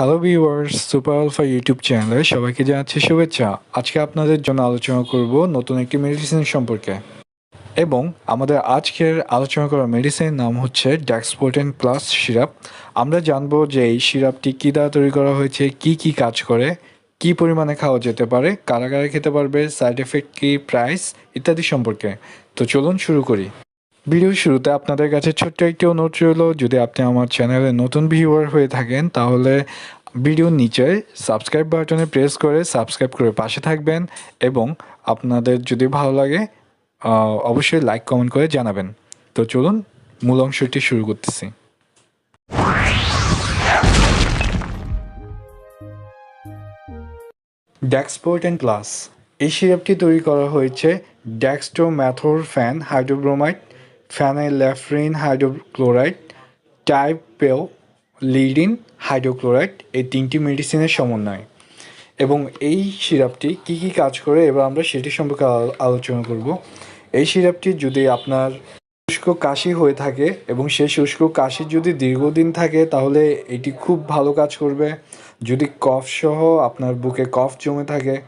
Hello viewers super alpha YouTube চ্যানেলে সবাইকে জানাচ্ছি শুভেচ্ছা। আজকে আপনাদের জন্য আলোচনা করব নতুন একটি মেডিসিন সম্পর্কে। এবং আমাদের আজকের আলোচনা করা মেডিসিনের নাম হচ্ছে ড্যাক্সপোর্টেন প্লাস সিরাপ। আমরা জানব যে এই সিরাপটি কী দ্বারা তৈরি করা হয়েছে, কি কি কাজ করে, কি পরিমাণে খাওয়া যেতে পারে, কারা কারা খেতে পারবে সাইড এফেক্ট কী প্রাইস ইত্যাদি সম্পর্কে। তো চলুন শুরু করি। ভিডিও শুরুতে আপনাদের কাছে ছোট্ট একটি অনুরোধ রইল, যদি আপনি আমার চ্যানেলে নতুন ভিউয়ার হয়ে থাকেন, তাহলে ভিডিওর নিচে সাবস্ক্রাইব বাটনে প্রেস করে সাবস্ক্রাইব করে পাশে থাকবেন এবং আপনাদের যদি ভালো লাগে অবশ্যই লাইক কমেন্ট করে জানাবেন। তো চলুন, মূল অংশটি শুরু করতেছি। ড্যাক্সপোর্ট অ্যান্ড ক্লাস এই সিরাপটি তৈরি করা হয়েছে dextromethorphan hydrobromide phenylephrine hydrochloride triprolidine hydrochloride এই তিনটি মেডিসিনের সমন্বয়। এবং এই সিরাপটি কি কি কাজ করে এবার আমরা সেটি সম্পর্কে আলো- আলোচনা করব। এই সিরাপটি যদি আপনার শুষ্ক কাশি হয়ে থাকে এবং সেই শুষ্ক কাশি যদি দীর্ঘদিন থাকে, তাহলে এটি খুব ভালো কাজ করবে। যদি কফ সহ আপনার বুকে কফ জমে থাকে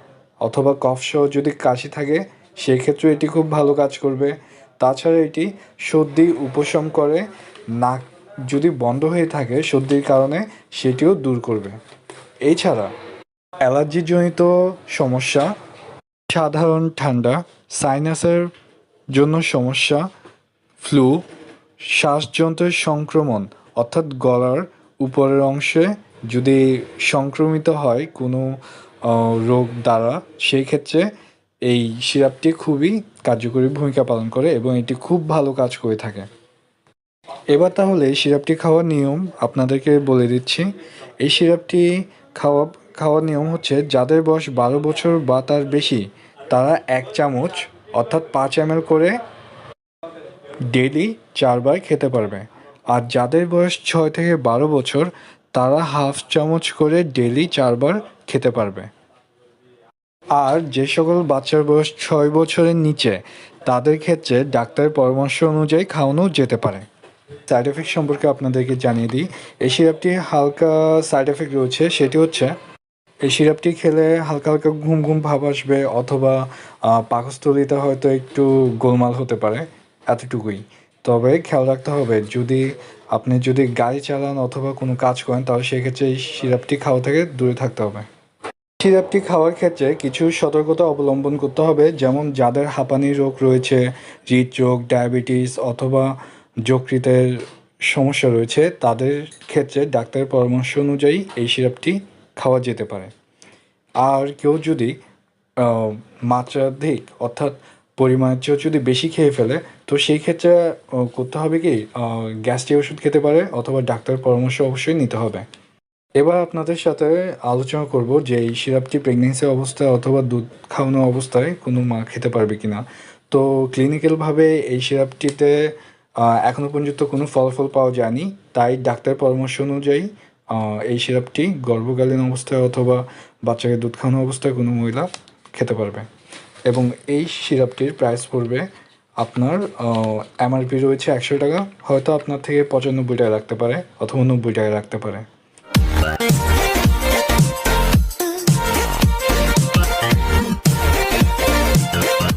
অথবা কফ সহ যদি কাশি থাকে সেই ক্ষেত্রে এটি খুব ভালো কাজ করবে। তাছাড়া এটি সর্দি উপশম করে, নাক যদি বন্ধ হয়ে থাকে সর্দির কারণে সেটিও দূর করবে। এছাড়া অ্যালার্জিজনিত সমস্যা, সাধারণ ঠান্ডা, সাইনাসের জন্য সমস্যা, ফ্লু, শ্বাসযন্ত্রের সংক্রমণ, অর্থাৎ গলার উপরের অংশে যদি সংক্রমিত হয় কোনো রোগ দ্বারা, সেই ক্ষেত্রে এই সিরাপটি খুবই কার্যকরী ভূমিকা পালন করে এবং এটি খুব ভালো কাজ করে থাকে। এবার তাহলে সিরাপটি খাওয়ার নিয়ম আপনাদেরকে বলে দিচ্ছি। এই সিরাপটি খাওয়া, খাওয়ার নিয়ম হচ্ছে যাদের বয়স বারো বছর বা তার বেশি, তারা এক চামচ অর্থাৎ পাঁচ এম করে ডেলি চারবার খেতে পারবে। আর যাদের বয়স ছয় থেকে বারো বছর, তারা হাফ চামচ করে ডেলি চারবার খেতে পারবে। আর যে সকল বাচ্চার বয়স ছয় বছরের নিচে, তাদের ক্ষেত্রে ডাক্তারের পরামর্শ অনুযায়ী খাওয়ানো যেতে পারে। সাইড এফেক্ট সম্পর্কে আপনাদেরকে জানিয়ে দিই। এই সিরাপটি হালকা সাইড এফেক্ট রয়েছে, সেটি হচ্ছে এই সিরাপটি খেলে হালকা হালকা ঘুম ঘুম ভাব আসবে অথবা পাকস্থলিতে হয়তো একটু গোলমাল হতে পারে, এতটুকুই। তবে খেয়াল রাখতে হবে, যদি আপনি যদি গাড়ি চালান অথবা কোনো কাজ করেন, তাহলে সেক্ষেত্রে এই সিরাপটি খাওয়া থেকে দূরে থাকতে হবে। সিরাপটি খাওয়ার ক্ষেত্রে কিছু সতর্কতা অবলম্বন করতে হবে, যেমন যাদের হাঁপানি রোগ রয়েছে, হৃদরোগ, ডায়াবেটিস অথবা যকৃতের সমস্যা রয়েছে, তাদের ক্ষেত্রে ডাক্তারের পরামর্শ অনুযায়ী এই সিরাপটি খাওয়া যেতে পারে। আর কেউ যদি মাত্রাধিক অর্থাৎ পরিমাণের চেয়েও যদি বেশি খেয়ে ফেলে, তো সেই ক্ষেত্রে করতে হবে কি গ্যাস্ট্রিক ওষুধ খেতে পারে অথবা ডাক্তার পরামর্শ অবশ্যই নিতে হবে। এবার আপনাদের সাথে আলোচনা করব যে এই সিরাপটি প্রেগনেন্সি অবস্থায় অথবা দুধ খাওয়ানো অবস্থায় কোনো মা খেতে পারবে কিনা। তো ক্লিনিক্যালভাবে এই সিরাপটিতে আহ, এখনও পর্যন্ত কোনো ফলাফল পাওয়া যায়নি। তাই ডাক্তার পরামর্শ অনুযায়ী এই সিরাপটি গর্ভকালীন অবস্থায় অথবা বাচ্চাকে দুধ খাওয়ানো অবস্থায় কোনো মহিলা খেতে পারবে। এবং এই সিরাপটির প্রাইস পড়বে আপনার এমআরপি রয়েছে একশো টাকা। হয়তো আপনার থেকে পঁচানব্বই টাকা রাখতে পারে অথবা নব্বই টাকা রাখতে পারে।